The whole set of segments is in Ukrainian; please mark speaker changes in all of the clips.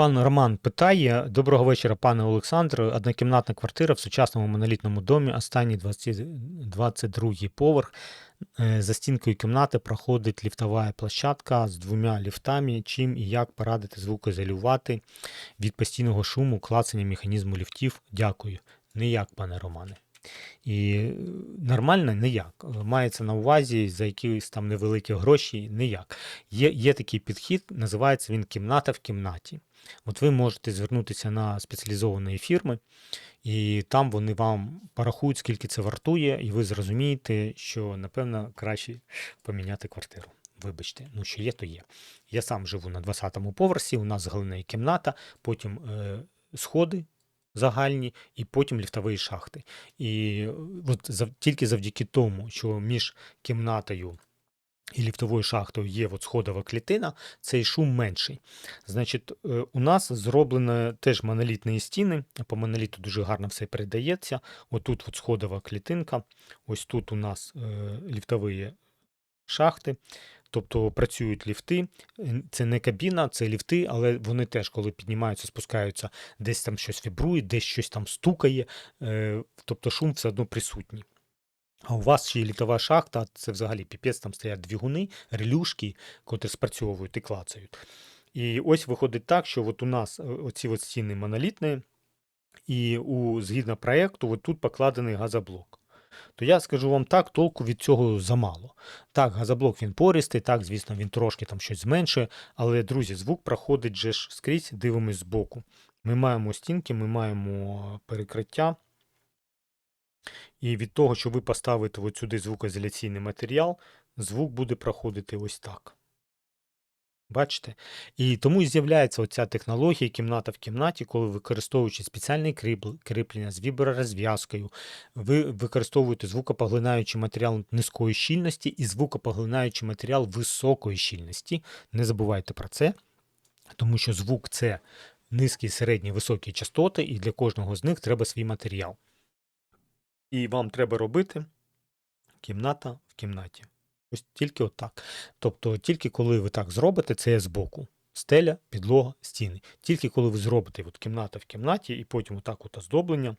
Speaker 1: Пан Роман питає: Доброго вечора, пане Олександре. Однокімнатна квартира в сучасному монолітному домі, останній 20, 22 поверх. Е, За стінкою кімнати проходить ліфтова площадка з двома ліфтами. Чим і як порадити звукоізолювати від постійного шуму, клацання механізму ліфтів? Дякую. Ніяк, пане Романе. І е, нормально ніяк. Мається на увазі за якісь там невеликі гроші, ніяк. Є, є такий підхід, називається він кімната в кімнаті. От ви можете звернутися на спеціалізовані фірми, і там вони вам порахують, скільки це вартує, і ви зрозумієте, що, напевно, краще поміняти квартиру. Вибачте, ну що є, то є. Я сам живу на 20-му поверсі, у нас головна кімната, потім е, сходи загальні, і потім ліфтові шахти. І е, от зав, тільки завдяки тому, що між кімнатою і ліфтовою шахтою є от сходова клітина, цей шум менший. Значить, е, у нас зроблено теж монолітні стіни. По моноліту дуже гарно все передається. Отут от сходова клітинка, ось тут у нас е, ліфтові шахти. Тобто працюють ліфти, це не кабіна, це ліфти, але вони теж, коли піднімаються, спускаються, десь там щось вібрує, десь щось там стукає, е, тобто шум все одно присутній. А у вас ще є літова шахта, це взагалі піпець, там стоять двигуни, релюшки, котрі спрацьовують і клацають. І ось виходить так, що от у нас е, оці от стіни монолітні, і у, згідно проєкту, тут покладений газоблок. То я скажу вам так, толку від цього замало. Так, газоблок він пористий, так, звісно, він трошки там щось зменшує, але, друзі, звук проходить же ж скрізь, дивимось збоку. Ми маємо стінки, ми маємо перекриття. І від того, що ви поставите сюди звукоізоляційний матеріал, звук буде проходити ось так. Бачите? І тому і з'являється оця технологія кімната в кімнаті, коли використовуючи спеціальне кріплення з вібророзв'язкою, ви використовуєте звукопоглинаючий матеріал низької щільності і звукопоглинаючий матеріал високої щільності. Не забувайте про це, тому що звук це низькі, середні, високі частоти, і для кожного з них треба свій матеріал. І вам треба робити кімната в кімнаті. Ось тільки отак. Тобто, тільки коли ви так зробите, це є збоку. Стеля, підлога, стіни. Тільки коли ви зробите от кімната в кімнаті і потім отак от оздоблення,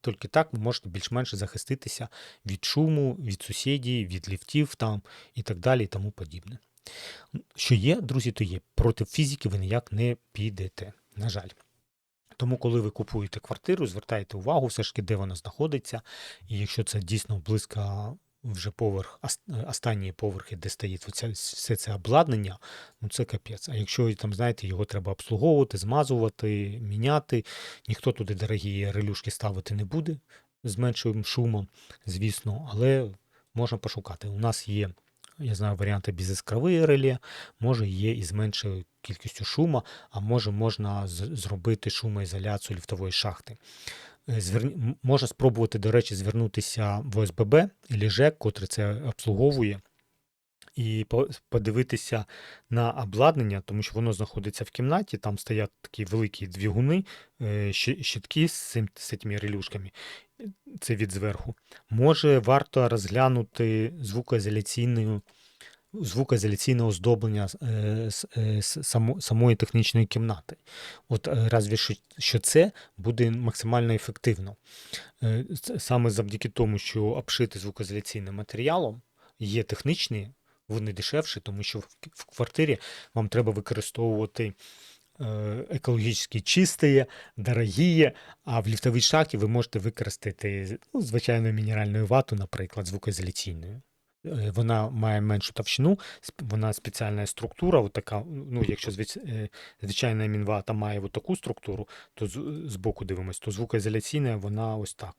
Speaker 1: тільки так ви можете більш-менш захиститися від шуму, від сусідів, від ліфтів там і так далі, і тому подібне. Що є, друзі, то є. Проти фізики ви ніяк не підете, на жаль. Тому, коли ви купуєте квартиру, звертайте увагу, все ж таки, де вона знаходиться, і якщо це дійсно близько вже поверх, е, останні поверхи, де стоїть оця, все це обладнання, ну це капець. А якщо там, знаєте, його треба обслуговувати, змазувати, міняти, ніхто туди дорогі релюшки ставити не буде з меншим шумом, звісно, але можна пошукати. У нас є, я знаю, варіанти безіскрової реле, може є і з меншою кількістю шуму, а може можна зробити шумоізоляцію ліфтової шахти. Е, Зверні... м- Можна спробувати, до речі, звернутися в ОСББ і ЖЕК, котрий це обслуговує, і подивитися на обладнання, тому що воно знаходиться в кімнаті, там стоять такі великі двигуни, е, щитки з цими релюшками, е, це від зверху. Може варто розглянути звукоізоляційну звукоізоляційне оздоблення е, с- е, с- само- самої технічної кімнати. От е, разві що, це буде максимально ефективно. Саме завдяки тому, що обшити звукоізоляційним матеріалом є технічні, вони дешевші, тому що в, квартирі вам треба використовувати е, екологічно чисті, дорогі, а в ліфтовій шахті ви можете використати ну, звичайну мінеральну вату, наприклад, звукоізоляційною. Е, Вона має меншу товщину, вона спеціальна структура, от така, ну, якщо звичайна мінва мінвата має от таку структуру, то з, з боку дивимось, то звукоізоляційна вона ось так.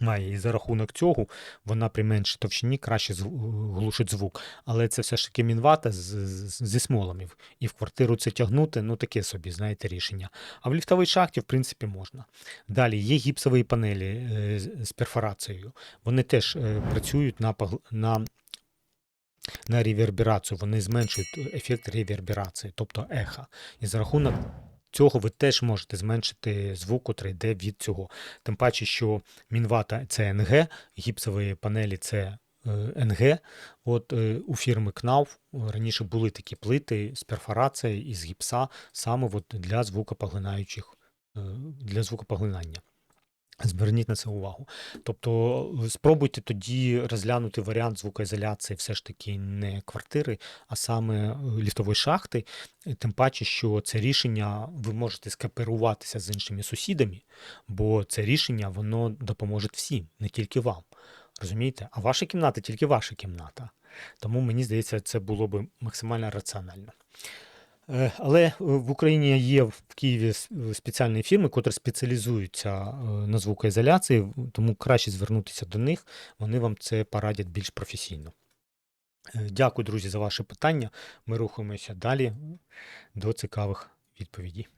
Speaker 1: Має і за рахунок цього вона при меншій товщині краще глушить звук. Але це все ж таки мінвата з, з, зі смолами. І в квартиру це тягнути, ну таке собі, знаєте, рішення. А в ліфтовій шахті, в принципі, можна. Далі є гіпсові панелі е, з перфорацією. Вони теж е, працюють на, на, на реверберацію, вони зменшують ефект реверберації, тобто еха. І за рахунок цього ви теж можете зменшити звук, який йде від цього. Тим паче, що мінвата це НГ, гіпсові панелі це е, НГ. От е, у фірми КНАУФ раніше були такі плити з перфорацією із гіпса саме от для звукопоглинаючих е, для звукопоглинання. Зверніть на це увагу. Тобто е, спробуйте тоді розглянути варіант звукоізоляції все ж таки не квартири, а саме е, ліфтової шахти. Е, Тим паче, що це рішення ви можете скооперуватися з іншими сусідами, бо це рішення воно допоможе всім, не тільки вам. Розумієте? А ваша кімната тільки ваша кімната. Тому мені здається, це було б максимально раціонально. Е, Але е, в Україні є в Києві спеціальні фірми, котрі спеціалізуються е, на звукоізоляції, тому краще звернутися до них, вони вам це порадять більш професійно. Дякую, друзі, за ваші питання. Ми рухаємося далі до цікавих відповідей.